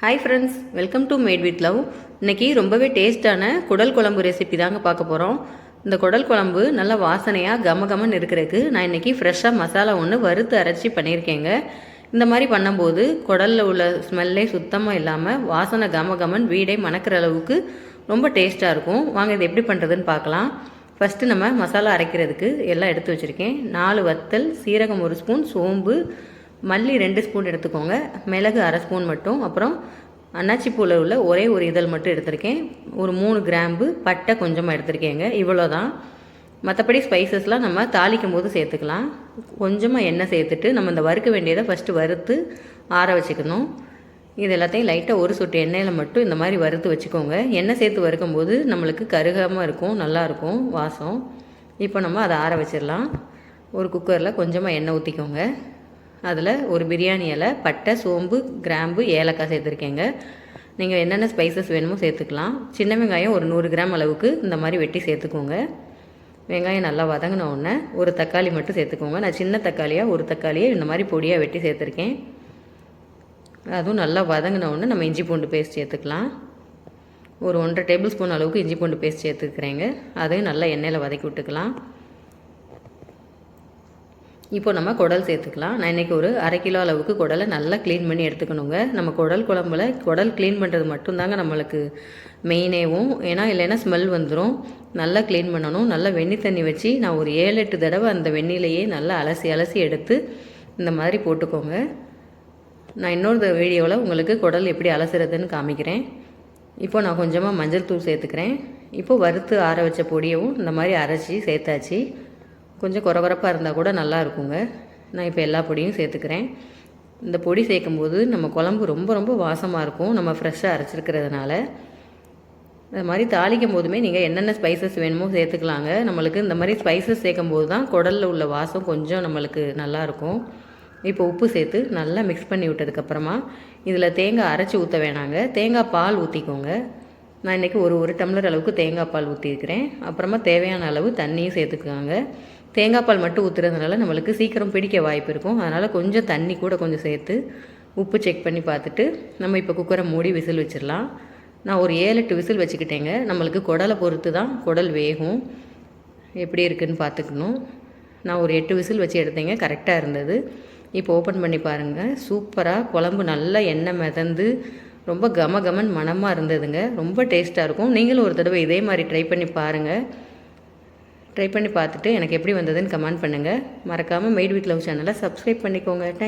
Hi friends welcome to made with love இன்றைக்கி ரொம்பவே டேஸ்ட்டான குடல் குழம்பு ரெசிபி தாங்க பார்க்க போகிறோம் இந்த குடல் குழம்பு நல்லா வாசனையாக கம கமன்னு இருக்கிறதுக்கு நான் இன்னைக்கு ஃப்ரெஷ்ஷாக மசாலா ஒன்று வறுத்து அரைச்சி பண்ணியிருக்கேங்க. இந்த மாதிரி பண்ணும்போது குடலில் உள்ள ஸ்மெல்லே சுத்தமாக இல்லாமல் வாசனை கம கமன் வீடே மணக்கிற அளவுக்கு ரொம்ப டேஸ்ட்டாக இருக்கும். வாங்க இது எப்படி பண்ணுறதுன்னு பார்க்கலாம். ஃபஸ்ட்டு நம்ம மசாலா அரைக்கிறதுக்கு எல்லாம் எடுத்து வச்சுருக்கேன். நாலு வத்தல் சீரகம் ஒரு ஸ்பூன் சோம்பு மல்லி ரெண்டு ஸ்பூன் எடுத்துக்கோங்க. மிளகு அரை ஸ்பூன் மட்டும். அப்புறம் அன்னாச்சி பூவில் உள்ள ஒரே ஒரு இதழ் மட்டும் எடுத்திருக்கேன். ஒரு மூணு கிராம்பு பட்டை கொஞ்சமாக எடுத்திருக்கேங்க. இவ்வளோ தான் மற்றபடி ஸ்பைசஸ்லாம் நம்ம தாளிக்கும் போது சேர்த்துக்கலாம். கொஞ்சமாக எண்ணெய் சேர்த்துட்டு நம்ம இந்த வறுக்க வேண்டியதை ஃபஸ்ட்டு வறுத்து ஆற வச்சுக்கணும். இது எல்லாத்தையும் லைட்டாக ஒரு சொட்டு எண்ணெயில் மட்டும் இந்த மாதிரி வறுத்து வச்சுக்கோங்க. எண்ணெய் சேர்த்து வறுக்கும்போது நம்மளுக்கு கருகாமல் இருக்கும் நல்லாயிருக்கும் வாசம். இப்போ நம்ம அதை ஆற வச்சிடலாம். ஒரு குக்கரில் கொஞ்சமாக எண்ணெய் ஊற்றிக்கோங்க அதில் ஒரு பிரியாணி இலை பட்டை சோம்பு கிராம்பு ஏலக்காய் சேர்த்துருக்கேங்க. நீங்கள் என்னென்ன ஸ்பைசஸ் வேணுமோ சேர்த்துக்கலாம். சின்ன வெங்காயம் ஒரு நூறு கிராம் அளவுக்கு இந்த மாதிரி வெட்டி சேர்த்துக்கோங்க. வெங்காயம் நல்லா வதங்கின உடனே ஒரு தக்காளி மட்டும் சேர்த்துக்கோங்க. நான் சின்ன தக்காளியாக ஒரு தக்காளியை இந்த மாதிரி பொடியாக வெட்டி சேர்த்துருக்கேன். அதுவும் நல்லா வதங்கின உடனே நம்ம இஞ்சி பூண்டு பேஸ்ட் சேர்த்துக்கலாம். ஒரு ஒன்றரை டேபிள் ஸ்பூன் அளவுக்கு இஞ்சி பூண்டு பேஸ்ட் சேர்த்துக்கிறேங்க. அதையும் நல்லா எண்ணெயில் வதக்கி விட்டுக்கலாம். இப்போ நம்ம குடல் சேர்த்துக்கலாம். நான் இன்றைக்கி ஒரு அரை கிலோ அளவுக்கு குடலை நல்லா க்ளீன் பண்ணி எடுத்துக்கணுங்க. நம்ம குடல் குழம்புல குடல் க்ளீன் பண்ணுறது மட்டும்தாங்க நம்மளுக்கு மெயினேவும் ஏன்னா இல்லைன்னா ஸ்மெல் வந்துடும் நல்லா க்ளீன் பண்ணணும். நல்லா வெந்நி தண்ணி வச்சு நான் ஒரு ஏழு எட்டு தடவை அந்த வெந்நிலையே நல்லா அலசி அலசி எடுத்து இந்த மாதிரி போட்டுக்கோங்க. நான் இன்னொரு வீடியோவில் உங்களுக்கு குடல் எப்படி அலசுறதுன்னு காமிக்கிறேன். இப்போ நான் கொஞ்சமாக மஞ்சள் தூள் சேர்த்துக்கிறேன். இப்போ வறுத்து ஆற வச்ச பொடியவும் இந்த மாதிரி அரைச்சி சேர்த்தாச்சு. கொஞ்சம் குறகுறப்பாக இருந்தால் கூட நல்லா இருக்குங்க. நான் இப்போ எல்லா பொடியும் சேர்த்துக்கிறேன். இந்த பொடி சேர்க்கும்போது நம்ம குழம்பு ரொம்ப ரொம்ப வாசமாக இருக்கும். நம்ம ஃப்ரெஷ்ஷாக அரைச்சிருக்கிறதுனால. அது மாதிரி தாளிக்கும் போதுமே நீங்கள் என்னென்ன ஸ்பைசஸ் வேணுமோ சேர்த்துக்கலாங்க. நம்மளுக்கு இந்த மாதிரி ஸ்பைசஸ் சேர்க்கும் போது தான் குடலில் உள்ள வாசம் கொஞ்சம் நம்மளுக்கு நல்லாயிருக்கும் இப்போ உப்பு சேர்த்து நல்லா மிக்ஸ் பண்ணி விட்டதுக்கப்புறமா இதில் தேங்காய் அரைச்சி ஊற்ற வேணாங்க. தேங்காய் பால் ஊற்றிக்கோங்க நான் இன்றைக்கி ஒரு ஒரு டம்ளர் அளவுக்கு தேங்காய் பால் ஊற்றிருக்கிறேன் அப்புறமா தேவையான அளவு தண்ணியும் சேர்த்துக்குவாங்க தேங்காய் பால் மட்டும் ஊற்றுறதுனால நம்மளுக்கு சீக்கிரம் பிடிக்க வாய்ப்பு இருக்கும். அதனால் கொஞ்சம் தண்ணி கூட கொஞ்சம் சேர்த்து உப்பு செக் பண்ணி பார்த்துட்டு நம்ம இப்போ குக்கரை மூடி விசில் வச்சிடலாம். நான் ஒரு ஏழு எட்டு விசில் வச்சுக்கிட்டேங்க. நம்மளுக்கு குடலை பொறுத்து தான் குடல் வேகும். எப்படி இருக்குதுன்னு பார்த்துக்கணும். நான் ஒரு எட்டு விசில் வச்சு எடுத்தேங்க. கரெக்டாக இருந்தது. இப்போ ஓப்பன் பண்ணி பாருங்கள் சூப்பராக குழம்பு நல்லா எண்ணெய் மிதந்து ரொம்ப கம கமன் மனமாக இருந்ததுங்க. ரொம்ப டேஸ்ட்டாக இருக்கும். நீங்களும் ஒரு தடவை இதே மாதிரி ட்ரை பண்ணி பாருங்கள் ட்ரை பண்ணி பார்த்துட்டு எனக்கு எப்படி வந்ததுன்னு கமெண்ட் பண்ணுங்கள் மறக்காமல் மெய்ட் வீட் லவ் சேனலை சப்ஸ்கிரைப் பண்ணிக்கோங்க. தேங்க்